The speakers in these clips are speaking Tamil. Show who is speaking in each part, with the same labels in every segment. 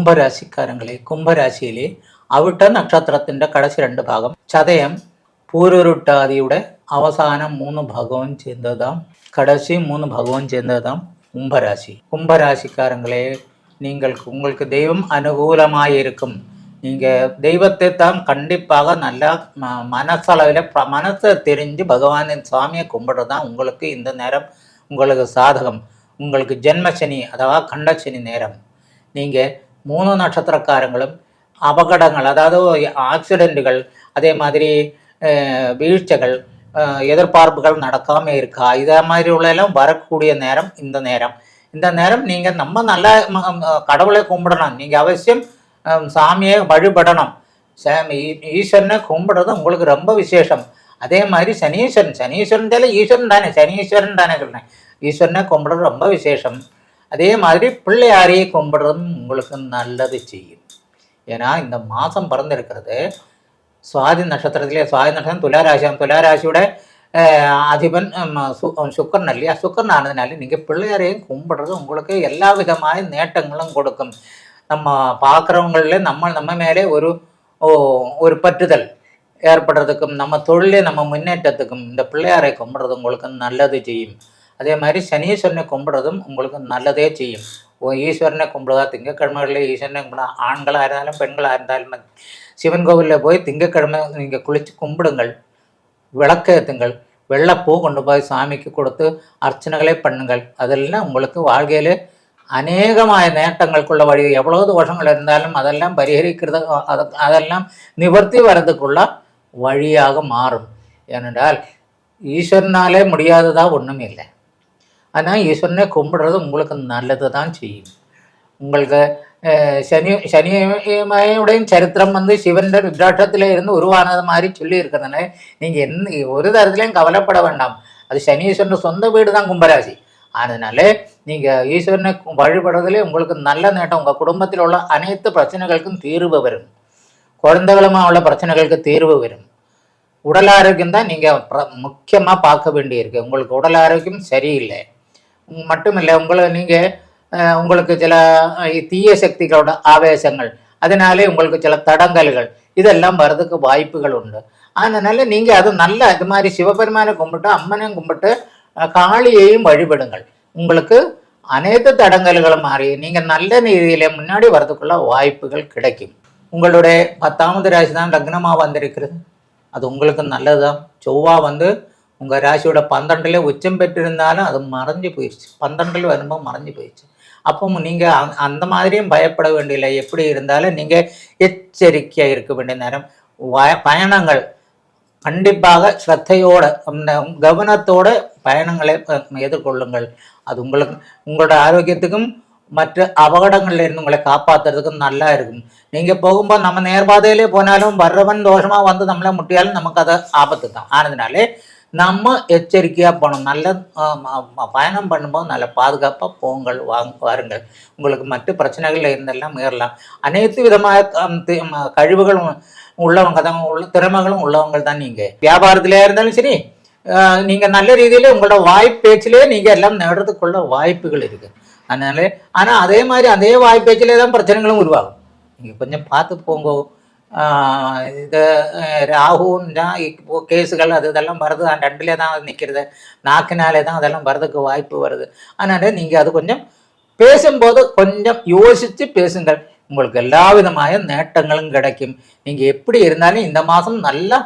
Speaker 1: കുംഭരാശിക്കാരങ്ങളെ കുംഭരാശിയിലെ അവിട്ട നക്ഷത്രത്തിന്റെ കടശി രണ്ട് ഭാഗം ചതയം പൂരുരുട്ടാതിയുടെ അവസാനം മൂന്ന് ഭാഗവും சேர்ந்ததாம் கடைசி மூணு பகவான் சேர்ந்ததாம் கும்பராசி கும்பராசிக்காரங்களே நீங்கள் உங்களுக்கு தெய்வம் அனுகூலமாக இருக்கும் நீங்கள் தெய்வத்தை தான் கண்டிப்பாக நல்லா ம- மனசளவில் ப- மனசை தெரிஞ்சு பகவானின் சாமியை கும்பிடுறது தான் உங்களுக்கு இந்த நேரம் உங்களுக்கு சாதகம் உங்களுக்கு ஜென்மசனி அதாவது கண்டசனி நேரம் நீங்கள் மூணு நட்சத்திரக்காரங்களும் அபகடங்கள் அதாவது ஆக்சிடெண்ட்டுகள் அதே மாதிரி வீழ்ச்சிகள் எதிர்பார்ப்புகள் நடக்காமல் இருக்கா? இதே மாதிரி உள்ள எல்லாம் வரக்கூடிய நேரம் இந்த நேரம். இந்த நேரம் நீங்கள் நம்ம நல்ல கடவுளை கும்பிடணும். நீங்கள் அவசியம் சாமியை வழிபடணும். ஈஸ்வரனை கும்பிடுறது உங்களுக்கு ரொம்ப விசேஷம். அதே மாதிரி சனீஸ்வரன் சனீஸ்வரன் தானே ஈஸ்வரன் தானே சனீஸ்வரன் தானே சொல்கிறேன் ஈஸ்வரனை கும்பிடுறது ரொம்ப விசேஷம். அதே மாதிரி பிள்ளையாரையே கும்பிடுறதும் உங்களுக்கு நல்லது செய்யும். ஏன்னா இந்த மாதம் பிறந்திருக்கிறது. சுவாதி நட்சத்திரத்திலே சுவாதி நட்சத்திரம் துலாராசியம் துலாராசியோட அதிபன் சுக்கரன் இல்லையா? சுக்கரன் ஆனதுனால நீங்கள் பிள்ளையாரையும் கும்பிடுறது உங்களுக்கு எல்லா விதமான நேட்டங்களும் கொடுக்கும். நம்ம பார்க்குறவங்கள நம்ம நம்ம மேலே ஒரு ஒரு பற்றுதல் ஏற்படுறதுக்கும் நம்ம தொழிலே நம்ம முன்னேற்றத்துக்கும் இந்த பிள்ளையாரை கும்பிடுறது உங்களுக்கு நல்லது செய்யும். அதே மாதிரி சனீஸ்வரனை கும்பிடுறதும் உங்களுக்கு நல்லதே செய்யும். ஈஸ்வரனை கும்பிடுவா திங்கக்கிழமைகளில் ஈஸ்வரனை கும்பிடா. ஆண்களாக இருந்தாலும் பெண்களாக இருந்தாலும் சிவன் கோவிலில் போய் திங்கக்கிழமை நீங்கள் குளித்து கும்பிடுங்கள். விளக்கேற்றுங்கள் வெள்ளைப்பூ கொண்டு போய் சாமிக்கு கொடுத்து அர்ச்சனைகளை பண்ணுங்கள். அதெல்லாம் உங்களுக்கு வாழ்க்கையில் அநேகമായ நேட்டங்களுக்குள்ள வழி எவ்வளவு தோஷங்கள் இருந்தாலும் அதெல்லாம் பரிகரிக்கிறது அதெல்லாம் நிவர்த்தி வர்றதுக்குள்ள வழியாக மாறும் ஏனென்றால் ஈஸ்வரனாலே முடியாததாக ஒன்றும் இல்லை ஆனால் ஈஸ்வரனை கும்பிடுறது உங்களுக்கு நல்லது தான் செய்யும். உங்களுக்கு சனி சனியுடையும் சரித்திரம் வந்து சிவன்ற ருத்ராட்சத்தில் இருந்து உருவானது மாதிரி சொல்லி நீங்கள் எந்த ஒரு தரத்துலையும் கவலைப்பட வேண்டாம். அது சனீஸ்வரன் சொந்த வீடு தான் கும்பராசி. அதனால நீங்கள் ஈஸ்வரனை வழிபடுறதுலே உங்களுக்கு நல்ல நேட்டம் உங்கள் குடும்பத்தில் உள்ள அனைத்து பிரச்சனைகளுக்கும் தீர்வு வரும். குழந்தைகளுமாக உள்ள பிரச்சனைகளுக்கு தீர்வு வரும். உடல் ஆரோக்கியம் தான் நீங்கள் முக்கியமாக பார்க்க வேண்டியிருக்கு. உங்களுக்கு உடல் ஆரோக்கியம் சரியில்லை. உம் உங்களை நீங்கள் உங்களுக்கு சில தீய சக்திகளோட ஆவேசங்கள் அதனாலே உங்களுக்கு சில தடங்கல்கள் இதெல்லாம் வர்றதுக்கு வாய்ப்புகள் உண்டு. அதனால நீங்கள் அது நல்ல இது மாதிரி சிவபெருமானை கும்பிட்டு அம்மனையும் கும்பிட்டு காளியையும் வழிபடுங்கள். உங்களுக்கு அனைத்து தடங்கல்களும் மாறி நீங்கள் நல்ல நீதியில முன்னாடி வர்றதுக்குள்ள வாய்ப்புகள் கிடைக்கும். உங்களுடைய பத்தாவது ராசி தான் லக்னமாக வந்திருக்கிறது. அது உங்களுக்கு நல்லதுதான். செவ்வாய் வந்து உங்கள் ராசியோட பன்னெண்டுல உச்சம் பெற்றிருந்தாலும் அது மறைஞ்சு போயிடுச்சு. பன்னெண்டில் வரும்போது மறைஞ்சு போயிடுச்சு. அப்போ நீங்கள் அந்த மாதிரியும் பயப்பட வேண்டியதில்லை. எப்படி இருந்தாலும் நீங்கள் எச்சரிக்கையாக இருக்க வேண்டிய நேரம். பயணங்கள் கண்டிப்பாக ஸ்ரத்தையோட கவனத்தோட பயணங்களை எதிர்கொள்ளுங்கள். அது உங்களுக்கு உங்களோட ஆரோக்கியத்துக்கும் மற்ற அபகடங்கள்ல இருந்து உங்களை காப்பாத்துறதுக்கும் நல்லா இருக்கும். நீங்க போகும்போது நம்ம நேர்பாதையிலே போனாலும் வர்றவன் தோஷமா வந்து நம்மளை முட்டியாலும் நமக்கு அது ஆபத்து தான் ஆனதுனாலே நம்ம எச்சரிக்கையாக போகணும். நல்ல பயணம் பண்ணும்போது நல்ல பாதுகாப்பாக போங்கள் வாங்க வாருங்கள். உங்களுக்கு மற்ற பிரச்சனைகள் இருந்தெல்லாம் முயறலாம் அனைத்து விதமான கழிவுகளும் உள்ளவங்க தான் உள்ள திறமைகளும் உள்ளவங்க தான் நீங்கள் வியாபாரத்திலே இருந்தாலும் சரி நீங்கள் நல்ல ரீதியில் உங்களோட வாய்ப்பேச்சிலே நீங்கள் எல்லாம் நடுறதுக்குள்ள வாய்ப்புகள் இருக்குது அதனால ஆனால் அதே மாதிரி அதே வாய்ப்பேச்சிலே தான் பிரச்சனைகளும் உருவாகும். நீங்கள் கொஞ்சம் பார்த்து போங்க. ഇത് രാഹുവിൻ്റെ கேஸுகள் அது இதெல்லாம் வருது. ரெண்டுலே தான் நிற்கிறது நாக்கினாலே தான் அதெல்லாம் வர்றதுக்கு வாய்ப்பு வருது. அதனால் நீங்கள் அது கொஞ்சம் பேசும்போது கொஞ்சம் யோசித்து பேசுங்கள். உங்களுக்கு எல்லா விதமான நேட்டங்களும் கிடைக்கும். நீங்கள் எப்படி இருந்தாலும் இந்த மாதம் நல்லா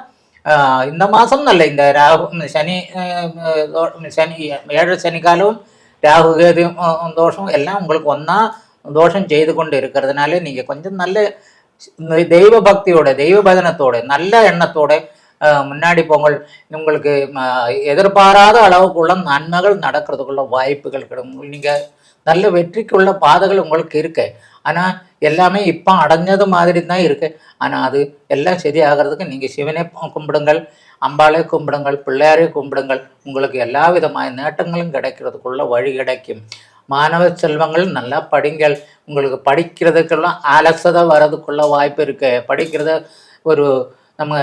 Speaker 1: இந்த மாதம் நல்ல இந்த ராகு சனி சனி ஏழு சனிக்காலவும் ராகு கேது தோஷம் எல்லாம் உங்களுக்கு ஒன்றா தோஷம் செய்து கொண்டு இருக்கிறதுனால நீங்கள் கொஞ்சம் நல்ல தெய்வ பக்தியோட தெய்வ பதனத்தோட நல்ல எண்ணத்தோட முன்னாடி போங்கள். உங்களுக்கு எதிர்பாராத அளவுக்குள்ள நன்மைகள் நடக்கிறதுக்குள்ள வாய்ப்புகள் கிடைக்கும். நீங்க நல்ல வெற்றிக்குள்ள பாதைகள் உங்களுக்கு இருக்கு. ஆனா எல்லாமே இப்போ அடைஞ்சது மாதிரி தான் இருக்கு. ஆனா அது எல்லாம் சரியாகிறதுக்கு நீங்க சிவனை கும்பிடுங்கள் அம்பாளை கும்பிடுங்கள் பிள்ளையாரை கும்பிடுங்கள். உங்களுக்கு எல்லா விதமான நேட்டங்களும் கிடைக்கிறதுக்குள்ள வழி கிடைக்கும். மாணவ செல்வங்கள் நல்லா படிங்கள். உங்களுக்கு படிக்கிறதுக்கெல்லாம் அலசதை வர்றதுக்குள்ள வாய்ப்பு இருக்கு. படிக்கிறத ஒரு நம்ம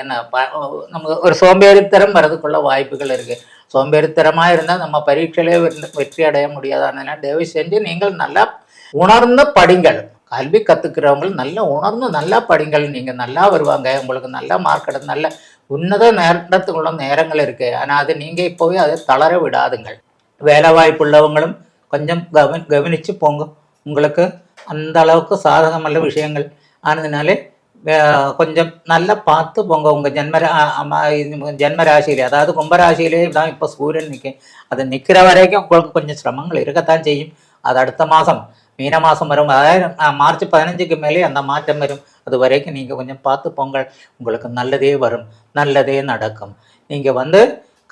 Speaker 1: என்ன ப- நமக்கு ஒரு சோம்பேறித்தனம் வர்றதுக்குள்ள வாய்ப்புகள் இருக்கு. சோம்பேறித்தனமாக இருந்தால் நம்ம பரீட்சையிலே வெற்றி அடைய முடியாது. அதனால் தயவு செஞ்சு நீங்கள் நல்லா உணர்ந்து படிங்கள். கல்வி கற்றுக்கிறவங்க நல்லா உணர்ந்து நல்லா படிங்கள். நீங்கள் நல்லா வருவாங்க. உங்களுக்கு நல்லா மார்க் எடுத்து நல்ல உன்னத நேரத்துக்குள்ள நேரங்கள் இருக்குது ஆனால் அது நீங்கள் இப்போவே அதை தளர விடாதுங்கள். வேலை வாய்ப்புள்ளவங்களும் கொஞ்சம் கவனி கவனித்து போங்க. உங்களுக்கு அந்த அளவுக்கு சாதகமல்ல விஷயங்கள். ஆனதுனாலே கொஞ்சம் நல்லா பார்த்து போங்க. உங்கள் ஜென்மரா ஜென்மராசியில் அதாவது கும்பராசியிலே தான் இப்போ சூரியன் நிற்கும் அது நிற்கிற வரைக்கும் உங்களுக்கு கொஞ்சம் சிரமங்கள் இருக்கத்தான் செய்யும். அது அடுத்த மாதம் மீன மாதம் வரும். அதாவது மார்ச் பதினஞ்சுக்கு மேலே அந்த மாற்றம் வரும். அது வரைக்கும் நீங்கள் கொஞ்சம் பார்த்து போங்கள். உங்களுக்கு நல்லதே வரும். நல்லதே நடக்கும். நீங்கள் வந்து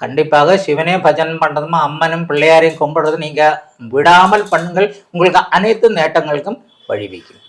Speaker 1: கண்டிப்பாக சிவனே பஜன் பண்ணுறதுமா அம்மனும் பிள்ளையாரையும் கும்பிடுறது நீங்கள் விடாமல் பண்ணுங்கள். உங்களுக்கு அனைத்து நேட்டங்களுக்கும் வழிவிக்கும்